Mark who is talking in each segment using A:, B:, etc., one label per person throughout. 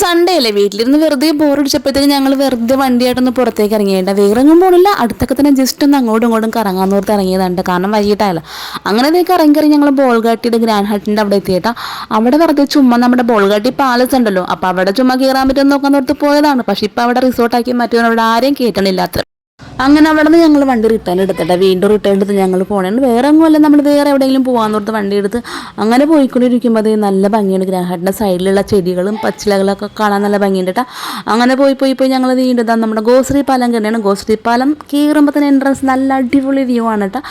A: Sunday അല്ലേ? വീട്ടിലിരുന്ന് വെറുതെ ബോറടിച്ചപ്പോഴത്തേക്ക് ഞങ്ങൾ വെറുതെ വണ്ടിയായിട്ടൊന്ന് പുറത്തേക്ക് ഇറങ്ങിയിട്ട് വേറെങ്ങും പോണില്ല. അടുത്തൊക്കെ തന്നെ ജസ്റ്റ് ഒന്ന് അങ്ങോട്ടും ഇങ്ങോട്ടും കറങ്ങാൻ നോർത്ത് ഇറങ്ങിയതാണ് കാരണം വൈകിട്ടായല്ലോ. അങ്ങനെ ഇതൊക്കെ ഇറങ്ങി ഞങ്ങൾ ബോൾഗാട്ടിയുടെ ഗ്രാൻഡ് ഹട്ടിന്റെ അവിടെ എത്തിയിട്ടാ. അവിടെ വെറുതെ ചുമ്മാ നമ്മുടെ ബോൾഗാട്ടി പാലസ് ഉണ്ടല്ലോ. അപ്പോൾ അവിടെ ചുമ്മാ കയറാൻ പറ്റുമെന്ന് നോക്കാൻ നോർത്ത് പോയതാണ്. പക്ഷേ ഇപ്പോൾ അവിടെ റിസോർട്ടാക്കി മറ്റൊന്നും അവിടെ ആരെയും കയറ്റണില്ല അത്ര അങ്ങനെ അവിടെ നിന്ന് ഞങ്ങൾ വണ്ടി റിട്ടേൺ എടുത്തിട്ട്. വീണ്ടും റിട്ടേൺ എടുത്ത് ഞങ്ങൾ പോകണേ വേറെ ഒന്നുമല്ല നമ്മൾ വേറെ എവിടെയെങ്കിലും പോകാൻ ഓർത്ത് വണ്ടി എടുത്ത് അങ്ങനെ പോയിക്കൊണ്ടിരിക്കുമ്പോൾ അത് നല്ല ഭംഗിയാണ് ഗ്രാഹട്ടിന്റെ സൈഡിലുള്ള ചെടികളും പച്ചിലകളൊക്കെ കാണാൻ നല്ല ഭംഗിയുണ്ട് കേട്ടോ അങ്ങനെ പോയി പോയി പോയി ഞങ്ങൾ വീണ്ടും നമ്മുടെ ഗോശ്രീ പാലം കയറിയാണ് ഗോശ്രീ പാലം കീറുമ്പോൾ തന്നെ എൻട്രൻസ് നല്ല അടിപൊളി വ്യൂ ആണ് കേട്ടോ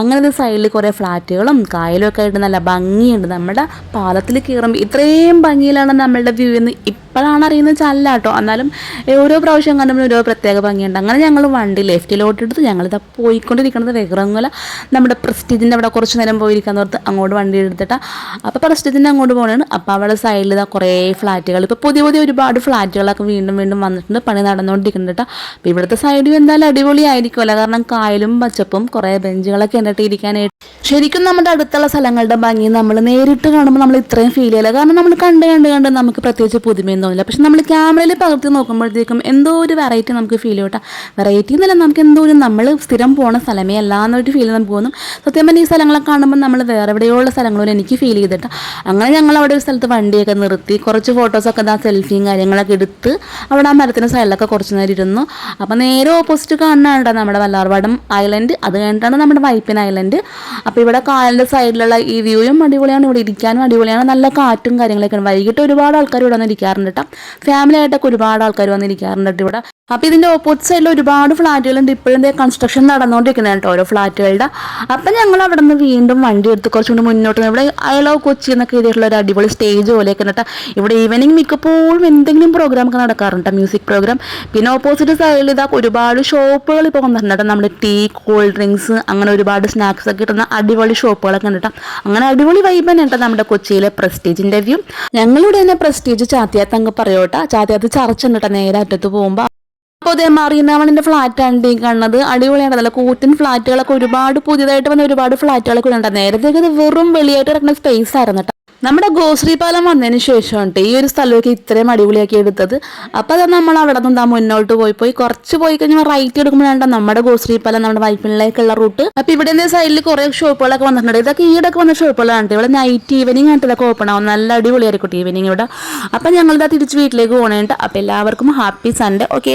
A: അങ്ങനെ സൈഡിൽ കുറേ ഫ്ലാറ്റുകളും കായലും ഒക്കെ ആയിട്ട് നല്ല ഭംഗിയുണ്ട്. നമ്മുടെ പാലത്തിൽ കീറുമ്പോൾ ഇത്രയും ഭംഗിയിലാണ് നമ്മളുടെ വ്യൂ എന്ന് ഇപ്പോഴാണ് അറിയുന്നത് ചല്ല കേട്ടോ എന്നാലും ഓരോ പ്രാവശ്യം കാണുമ്പോൾ ഓരോ പ്രത്യേക ഭംഗിയുണ്ട്. അങ്ങനെ ഞങ്ങൾ വണ്ടി ലെഫ്റ്റിലോട്ട് എടുത്ത് ഞങ്ങളിതാ പോയിക്കൊണ്ടിരിക്കുന്നത് വെകറങ്ങല നമ്മുടെ പ്രസ്റ്റീജിന്റെ അവിടെ കുറച്ച് നേരം പോയിരിക്കാൻ ഓർത്ത് അങ്ങോട്ട് വണ്ടി എടുത്തിട്ടാ. അപ്പോൾ പ്രസ്റ്റീജിന്റെ അങ്ങോട്ട് പോകണതാണ് അപ്പോൾ അവിടെ സൈഡിൽ ഇതാ കുറേ ഫ്ലാറ്റുകൾ ഇപ്പോൾ പുതിയ പുതിയ ഒരുപാട് ഫ്ലാറ്റുകളൊക്കെ വീണ്ടും വീണ്ടും വന്നിട്ടുണ്ട്. പണി നടന്നുകൊണ്ടിരിക്കുന്നുണ്ട് കേട്ടോ അപ്പോൾ ഇവിടുത്തെ സൈഡിൽ എന്തായാലും അടിപൊളിയായിരിക്കുമല്ലോ കാരണം കായലും പച്ചപ്പും കുറേ ബെഞ്ചുകളൊക്കെ എന്നിട്ട് ഇരിക്കാനായിട്ട്. ശരിക്കും നമ്മുടെ അടുത്തുള്ള സ്ഥലങ്ങളുടെ ഭംഗി നമ്മൾ നേരിട്ട് കാണുമ്പോൾ നമ്മൾ ഇത്രയും ഫീൽ ചെയ്യില്ല? കാരണം നമ്മൾ കണ്ട് കണ്ട് കണ്ട് നമുക്ക് പ്രത്യേകിച്ച് പുതുമയും തോന്നില്ല പക്ഷെ നമ്മൾ ക്യാമറയിൽ പകർത്തി നോക്കുമ്പോഴത്തേക്കും എന്തോ ഒരു വെറൈറ്റി നമുക്ക് ഫീൽ ചെയ്യട്ടെ വെറൈറ്റി എന്നല്ല നമുക്ക് എന്തോ ഒരു നമ്മൾ സ്ഥിരം പോണ സ്ഥലമേ അല്ല എന്നൊരു ഫീൽ നമുക്ക് തോന്നും. സത്യം പറഞ്ഞാൽ ഈ സ്ഥലങ്ങളെ കാണുമ്പോൾ നമ്മൾ വേറെ എവിടെയുള്ള സ്ഥലങ്ങളും എനിക്ക് ഫീൽ ചെയ്തിട്ട്. അങ്ങനെ ഞങ്ങൾ അവിടെ ഒരു സ്ഥലത്ത് വണ്ടിയൊക്കെ നിർത്തി കുറച്ച് ഫോട്ടോസൊക്കെ ഇതാ സെൽഫിയും കാര്യങ്ങളൊക്കെ എടുത്ത് അവിടെ ആ മരത്തിന്റെ സൈഡിലൊക്കെ കുറച്ച് നേരം ഇരുന്നു. അപ്പോൾ നേരെ ഓപ്പോസിറ്റ് കാണാനുണ്ടോ നമ്മുടെ വല്ലാർപാടം ഐലൻഡ് അത് കഴിഞ്ഞിട്ടാണ് നമ്മുടെ വൈപ്പിൻ ഐലൻഡ് അപ്പോൾ ഇവിടെ കായലിന്റെ സൈഡിലുള്ള ഈ വ്യൂയും അടിപൊളിയാണ്. ഇവിടെ ഇരിക്കാനും അടിപൊളിയാണ്. നല്ല കാറ്റും കാര്യങ്ങളൊക്കെയാണ്. വൈകിട്ട് ഒരുപാട് ആൾക്കാർ ഇവിടെ കേട്ടോ ഫാമിലി ആയിട്ടൊക്കെ ഒരുപാട് ആൾക്കാർ വന്നിരിക്കാറുണ്ട് കേട്ടോ ഇവിടെ. അപ്പൊ ഇതിന്റെ ഓപ്പോസിറ്റ് സൈഡിൽ ഒരുപാട് ഫ്ലാറ്റുകളുണ്ട്. ഇപ്പോഴും കൺസ്ട്രക്ഷൻ നടന്നുകൊണ്ടിരിക്കുന്നത് കേട്ടോ ഓരോ ഫ്ലാറ്റുകളുടെ. അപ്പൊ ഞങ്ങൾ അവിടെ നിന്ന് വീണ്ടും വണ്ടി എടുത്ത് കുറച്ചുകൂടി മുന്നോട്ട് ഇവിടെ അയലോ കൊച്ചി എന്നൊക്കെ എഴുതിയിട്ടുള്ള ഒരു അടിപൊളി സ്റ്റേജ് പോലെയൊക്കെ കേട്ടോ. ഇവിടെ ഈവനിങ് മിക്കപ്പോഴും എന്തെങ്കിലും പ്രോഗ്രാം ഒക്കെ നടക്കാറുണ്ട് മ്യൂസിക് പ്രോഗ്രാം പിന്നെ ഓപ്പോസിറ്റ് സൈഡിൽ ഇതാ ഒരുപാട് ഷോപ്പുകൾ ഇപ്പോൾ വന്നിട്ടുണ്ട് നമ്മുടെ ടീ കൂൾ ഡ്രിങ്ക്സ് അങ്ങനെ ഒരുപാട് സ്നാക്സ് ഒക്കെ കിട്ടുന്ന അടിപൊളി ഷോപ്പുകളൊക്കെ ഉണ്ട് അങ്ങനെ അടിപൊളി വൈബ് തന്നെ കേട്ടോ നമ്മുടെ കൊച്ചിയിലെ പ്രസ്റ്റീജിന്റെ വ്യൂ ഞങ്ങളിവിടെ തന്നെ പ്രസ്റ്റീജ് ചാത്തിയാത്ത് അങ്ങ് പറയോട്ടാ. അത് ചർച്ച നേരെ അറ്റത്ത് പോകുമ്പോൾ അപ്പോൾ അതേ മറിയനാവണിന്റെ ഫ്ലാറ്റ് ആണ് ഈ കാണുന്നത് അടിപൊളിയാണ്. നല്ല കൂറ്റൻ ഫ്ലാറ്റുകളൊക്കെ ഒരുപാട് പുതിയതായിട്ട് വന്ന ഒരുപാട് ഫ്ലാറ്റുകളൊക്കെ ഉണ്ട് നേരത്തെ ഇത് വെറും വെളിയായിട്ട് കിടക്കുന്ന സ്പേസ് ആയിരുന്നു നമ്മുടെ ഗോശ്രീ പാലം വന്നതിന് ശേഷമാണ് ഈ ഒരു സ്ഥലമൊക്കെ ഇത്രയും അടിപൊളിയാക്കി എടുത്തത്. അപ്പോൾ അത് നമ്മൾ അവിടെ നിന്ന് മുന്നോട്ട് പോയി. പോയി കുറച്ച് പോയി കഴിഞ്ഞാൽ റൈറ്റ് എടുക്കുമ്പോഴാണ് നമ്മുടെ ഗോശ്രീ പാലം നമ്മുടെ വൈപ്പിനിലേക്കുള്ള റൂട്ട് അപ്പോൾ ഇവിടെ നിന്ന് സൈഡിൽ കുറേ ഷോപ്പുകളൊക്കെ വന്നിട്ടുണ്ട്. ഇതൊക്കെ ഈടൊക്കെ വന്ന ഷോപ്പുകളാണ് ഇവിടെ നൈറ്റ് ഈവനിങ് ആയിട്ട് ഇതൊക്കെ ഓപ്പൺ ആവും നല്ല അടിപൊളിയായിരിക്കും ഈവനിങ് ഇവിടെ. അപ്പം ഞങ്ങളിതാ തിരിച്ച് വീട്ടിലേക്ക് പോകണേണ്ട അപ്പോൾ എല്ലാവർക്കും ഹാപ്പി സൺഡേ ഓക്കെ